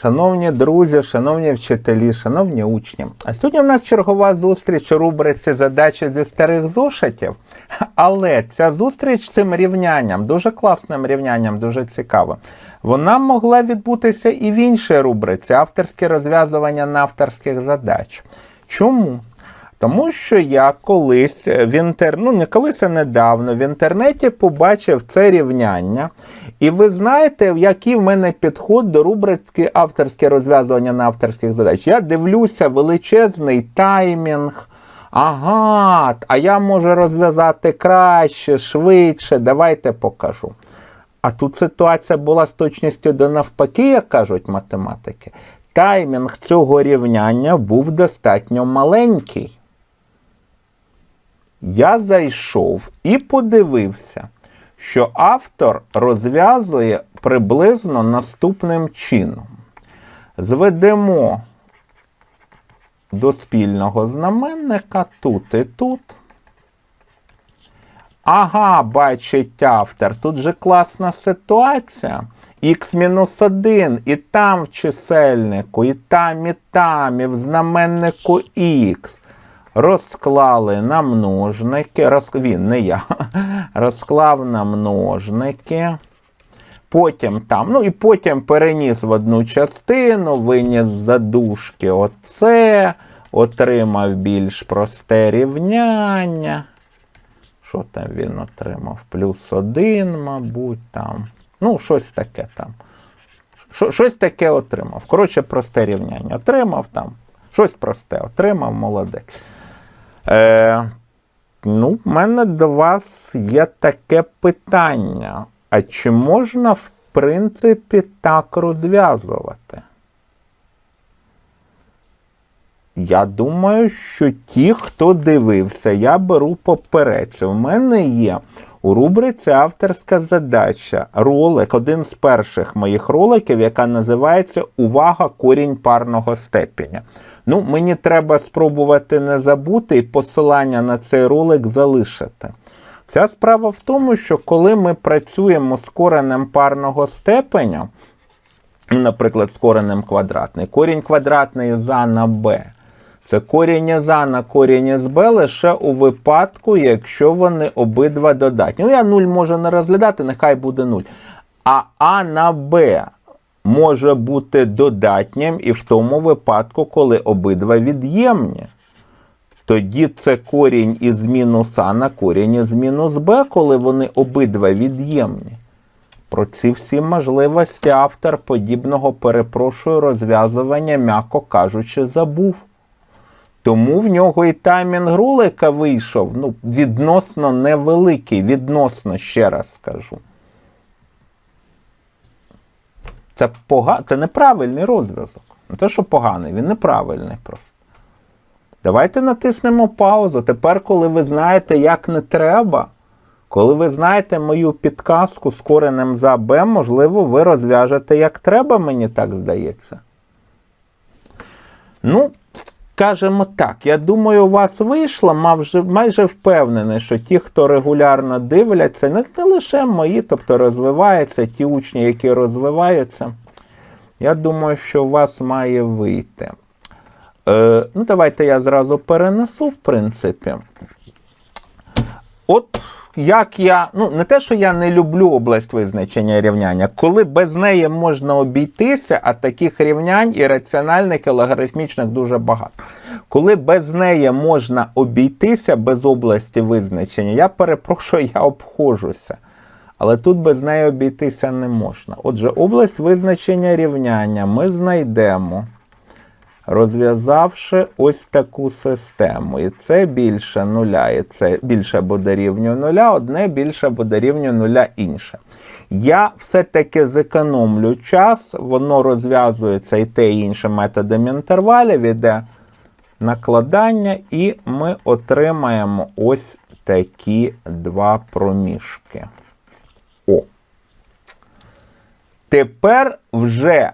Шановні друзі, шановні вчителі, шановні учні. А сьогодні в нас чергова зустріч у рубриці задачі зі старих зошитів. Але ця зустріч з цим рівнянням, дуже класним рівнянням, дуже цікаво. Вона могла відбутися і в іншій рубриці авторське розв'язування на авторських задач. Чому? Тому що я колись в інтер... ну не колись, а недавно в інтернеті побачив це рівняння. І ви знаєте, який в мене підход до рубрики авторське розв'язування на авторських задач. Я дивлюся величезний таймінг. Ага, а я можу розв'язати краще, швидше. Давайте покажу. А тут ситуація була з точністю до навпаки, як кажуть математики. Таймінг цього рівняння був достатньо маленький. Я зайшов і подивився, що автор розв'язує приблизно наступним чином. Зведемо до спільного знаменника тут і тут. Ага, бачить автор, тут же класна ситуація. Х-1 і там в чисельнику, і там, і там, і в знаменнику Х. Розклали на множники, роз... він, не я, розклав на множники. Потім там, ну і потім переніс в одну частину, виніс з задушки оце, отримав більш просте рівняння. Що там він отримав? Плюс один, мабуть, там. Ну, щось таке там. Що- Щось таке отримав. Коротше, просте рівняння. Отримав там. Щось просте отримав, молодець. Е, ну, в мене до вас є таке питання. А чи можна, в принципі, так розв'язувати? Я думаю, що ті, хто дивився, я беру попередь. У мене є у рубриці авторська задача ролик, один з перших моїх роликів, яка називається Увага корінь парного степеня. Ну, мені треба спробувати не забути і посилання на цей ролик залишити. Ця справа в тому, що коли ми працюємо з коренем парного степеня, наприклад, з коренем квадратний, корінь квадратний з А на Б. Це корінь із А на корінь із Б лише у випадку, якщо вони обидва додатні. Ну, я 0 можу не розглядати, нехай буде 0. А А на Б може бути додатнім і в тому випадку, коли обидва від'ємні. Тоді це корінь із мінус А на корінь із мінус Б, коли вони обидва від'ємні. Про ці всі можливості автор подібного перепрошую розв'язування, м'яко кажучи, забув. Тому в нього і таймінг ролика вийшов ну, відносно невеликий, відносно, ще раз скажу. Це, пога... це неправильний розв'язок. Не те, що поганий, він неправильний просто. Давайте натиснемо паузу. Тепер, коли ви знаєте, як не треба, коли ви знаєте мою підказку з коренем за Б, можливо, ви розв'яжете як треба, мені так здається. Ну, скажімо так, я думаю, у вас вийшло, майже, впевнений, що ті, хто регулярно дивляться, не, не лише мої, тобто розвиваються, ті учні, які розвиваються, я думаю, що у вас має вийти. Е, ну, давайте я зразу перенесу, в принципі. От як я, ну не те, що я не люблю область визначення рівняння, коли без неї можна обійтися, а таких рівнянь і раціональних, і логарифмічних дуже багато. Коли без неї можна обійтися без області визначення, я перепрошую, я обходжуся. Але тут без неї обійтися не можна. Отже, область визначення рівняння ми знайдемо розв'язавши ось таку систему. І це більше нуля, і це більше буде рівню нуля, одне більше буде рівню нуля інше. Я все-таки зекономлю час, воно розв'язується і те і інше методом інтервалів, іде накладання, і ми отримаємо ось такі два проміжки. О. Тепер вже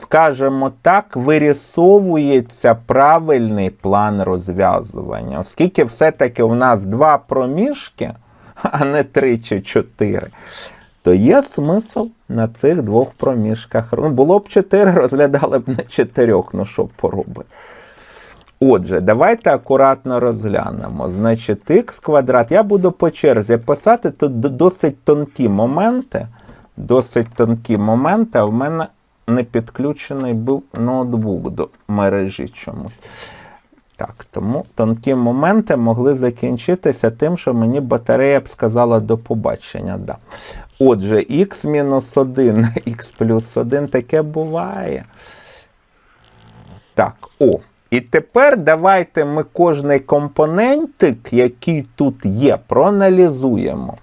скажімо так, вирісовується правильний план розв'язування. Оскільки все-таки у нас два проміжки, а не три чи чотири, то є смисл на цих двох проміжках. Ну, було б 4, розглядали б на 4, ну що поробити. Отже, давайте акуратно розглянемо. Значить, х квадрат. Я буду по черзі писати тут досить тонкі моменти. Досить тонкі моменти, а в мене не підключений був ноутбук до мережі чомусь. Так, тому тонкі моменти могли закінчитися тим, що мені батарея б сказала до побачення. Да. Отже, х мінус 1, х плюс 1 таке буває. Так, о. І тепер давайте ми кожний компонентик, який тут є, проаналізуємо.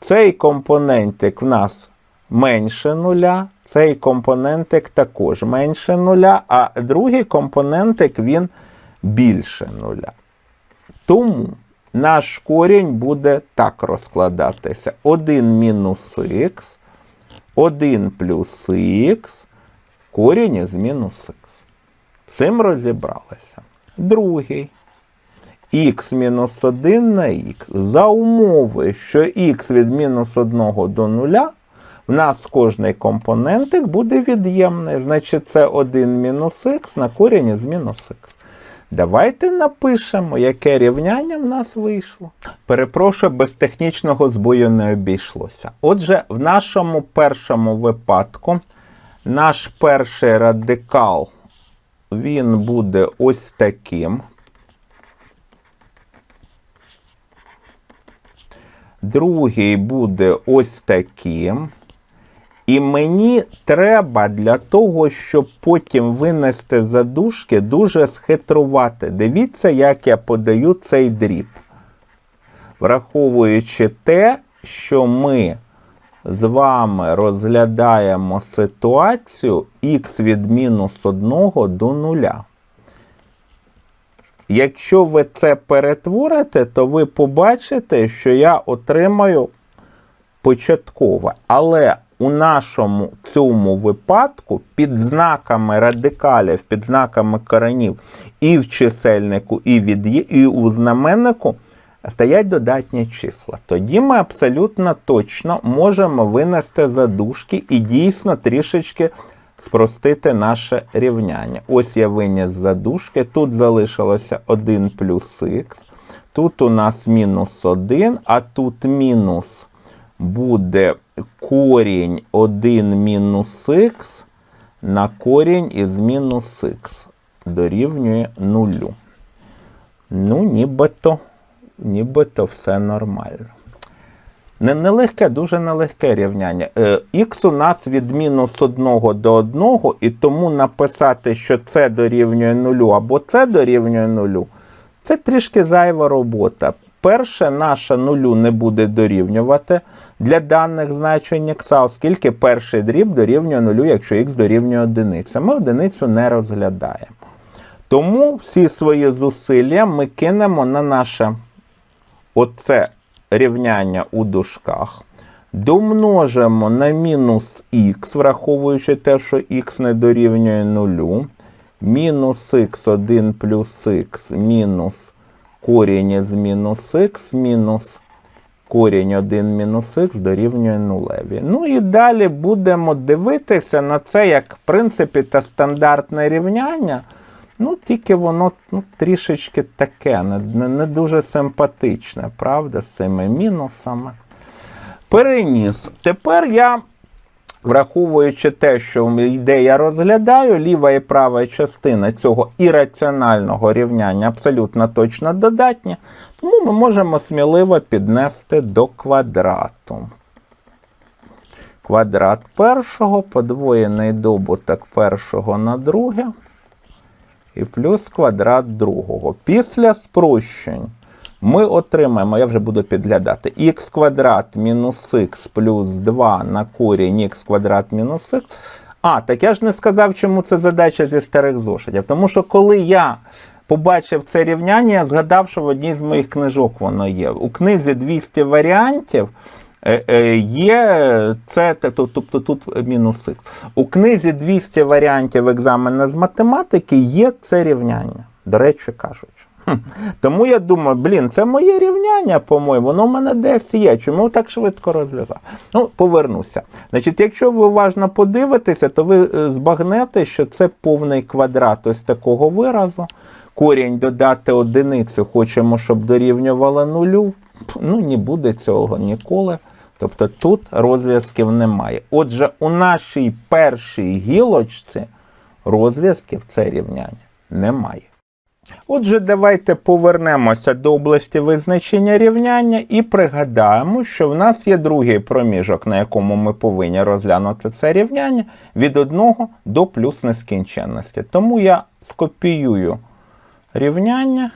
Цей компонентик в нас менше нуля, цей компонентик також менше нуля, а другий компонентик він більше нуля. Тому наш корінь буде так розкладатися: 1 мінус х, 1 плюс х, корінь із мінус х. Цим розібралися. Другий. х мінус 1 на х. За умови, що х від мінус 1 до 0, в нас кожний компонентик буде від'ємний. Значить, це 1 мінус х на корінь із мінус х. Давайте напишемо, яке рівняння в нас вийшло. Перепрошую, без технічного збою не обійшлося. Отже, в нашому першому випадку наш перший радикал він буде ось таким. Другий буде ось таким. І мені треба для того, щоб потім винести задушки, дуже схитрувати. Дивіться, як я подаю цей дріб. Враховуючи те, що ми з вами розглядаємо ситуацію х від мінус 1 до 0. Якщо ви це перетворите, то ви побачите, що я отримаю початкове. Але у нашому цьому випадку під знаками радикалів, під знаками коренів і в чисельнику, і, від, і у знаменнику стоять додатні числа. Тоді ми абсолютно точно можемо винести задушки і дійсно трішечки спростити наше рівняння. Ось я виніс задушки, тут залишилося 1 плюс х, тут у нас мінус 1, а тут мінус буде корінь 1 мінус х на корінь із мінус х дорівнює нулю. Ну, нібито, нібито все нормально. Не, нелегке, дуже нелегке рівняння. Е, х у нас від мінус 1 до 1, і тому написати, що це дорівнює нулю або це дорівнює нулю, це трішки зайва робота. Перше, наша нулю не буде дорівнювати для даних значень х, оскільки перший дріб дорівнює нулю, якщо х дорівнює одиниці. Ми одиницю не розглядаємо. Тому всі свої зусилля ми кинемо на наше оце рівняння у дужках. Домножимо на мінус х, враховуючи те, що х не дорівнює нулю. Мінус х 1 плюс х мінус корінь із мінус х мінус корінь 1 мінус х дорівнює нулеві. Ну і далі будемо дивитися на це як, в принципі, та стандартне рівняння. Ну, тільки воно ну, трішечки таке, не, не, дуже симпатичне, правда, з цими мінусами. Переніс. Тепер я, враховуючи те, що йде я розглядаю, ліва і права частина цього ірраціонального рівняння абсолютно точно додатні, тому ми можемо сміливо піднести до квадрату. Квадрат першого, подвоєний добуток першого на друге і плюс квадрат другого. Після спрощень ми отримаємо, я вже буду підглядати, х квадрат мінус х плюс 2 на корінь х квадрат мінус х. А, так я ж не сказав, чому це задача зі старих зошитів. Тому що коли я побачив це рівняння, я згадав, що в одній з моїх книжок воно є. У книзі 200 варіантів. е, е, Є це, тобто тут мінус х. У книзі 200 варіантів екзамена з математики є це рівняння, до речі кажучи. Тому я думаю, блін, це моє рівняння, по-моєму, воно в мене десь є. Чому так швидко розв'язав? Ну, повернуся. Значить, якщо ви уважно подивитеся, то ви е, збагнете, що це повний квадрат ось такого виразу. Корінь додати одиницю, хочемо, щоб дорівнювало нулю. Ну, не буде цього ніколи. Тобто тут розв'язків немає. Отже, у нашій першій гілочці розв'язків це рівняння немає. Отже, давайте повернемося до області визначення рівняння і пригадаємо, що в нас є другий проміжок, на якому ми повинні розглянути це рівняння від 1 до плюс нескінченності. Тому я скопіюю рівняння.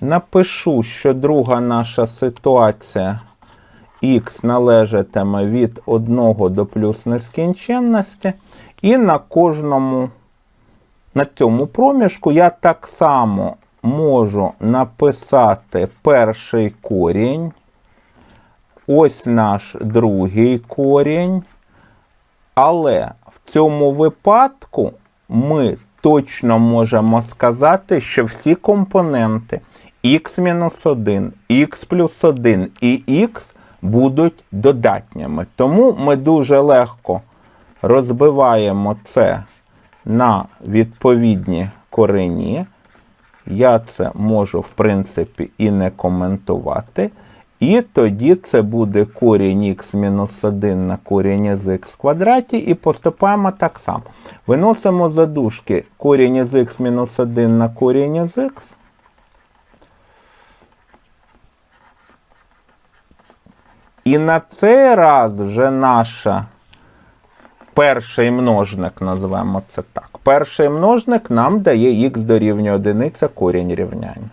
Напишу, що друга наша ситуація х належатиме від 1 до плюс нескінченності, і на кожному на цьому проміжку я так само можу написати перший корінь, ось наш другий корінь. Але в цьому випадку ми точно можемо сказати, що всі компоненти x-1, x плюс 1 і x будуть додатніми. Тому ми дуже легко розбиваємо це на відповідні корені. Я це можу, в принципі, і не коментувати. І тоді це буде корінь х мінус 1 на корінь з х квадраті, і поступаємо так само. Виносимо за дужки корінь з х мінус 1 на корінь з х. І на цей раз вже наша перший множник, називаємо це так. Перший множник нам дає х дорівнює 1 корінь рівняння.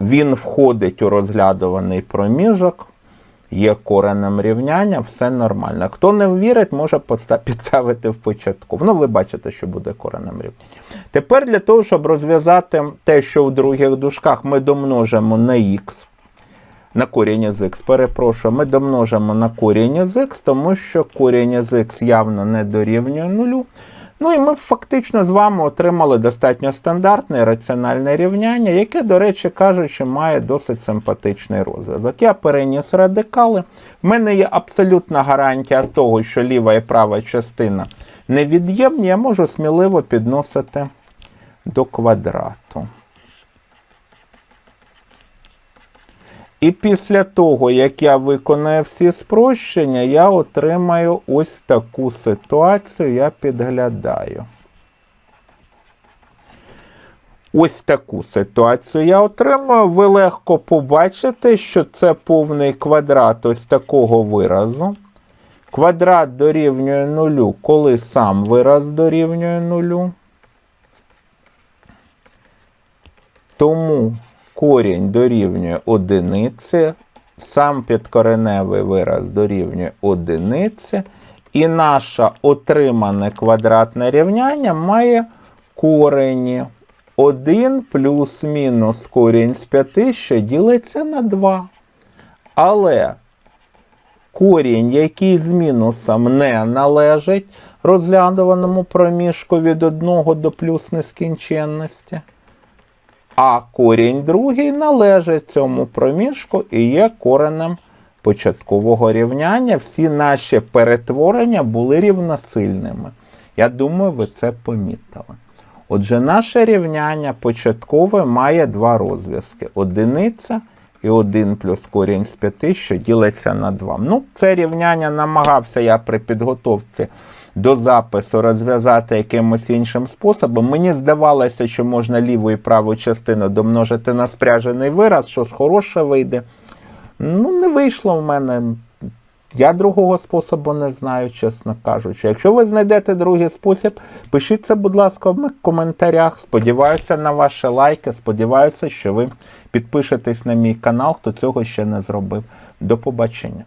Він входить у розглядуваний проміжок, є коренем рівняння, все нормально. Хто не вірить, може підставити в початку. Ну, ви бачите, що буде коренем рівняння. Тепер для того, щоб розв'язати те, що в других дужках ми домножимо на х, на корінь з х, перепрошую, ми домножимо на корінь з х, тому що корінь з х явно не дорівнює нулю. Ну і ми фактично з вами отримали достатньо стандартне раціональне рівняння, яке, до речі кажучи, має досить симпатичний розв'язок. Я переніс радикали. В мене є абсолютна гарантія того, що ліва і права частина невід'ємні, я можу сміливо підносити до квадрату. І після того, як я виконаю всі спрощення, я отримаю ось таку ситуацію, я підглядаю. Ось таку ситуацію я отримаю. Ви легко побачите, що це повний квадрат ось такого виразу. Квадрат дорівнює нулю, коли сам вираз дорівнює нулю. Тому корінь дорівнює одиниці, сам підкореневий вираз дорівнює одиниці, і наше отримане квадратне рівняння має корені 1 плюс-мінус корінь з 5, що ділиться на 2. Але корінь, який з мінусом не належить розглядуваному проміжку від 1 до плюс нескінченності. А корінь другий належить цьому проміжку і є коренем початкового рівняння. Всі наші перетворення були рівносильними. Я думаю, ви це помітили. Отже, наше рівняння початкове має два розв'язки: одиниця і 1 плюс корінь з 5, що ділиться на 2. Ну, це рівняння намагався я при підготовці до запису розв'язати якимось іншим способом. Мені здавалося, що можна ліву і праву частину домножити на спряжений вираз, щось хороше вийде. Ну, не вийшло в мене. Я другого способу не знаю, чесно кажучи. Якщо ви знайдете другий спосіб, пишіть це, будь ласка, в коментарях. Сподіваюся на ваші лайки. Сподіваюся, що ви підпишетесь на мій канал, хто цього ще не зробив. До побачення.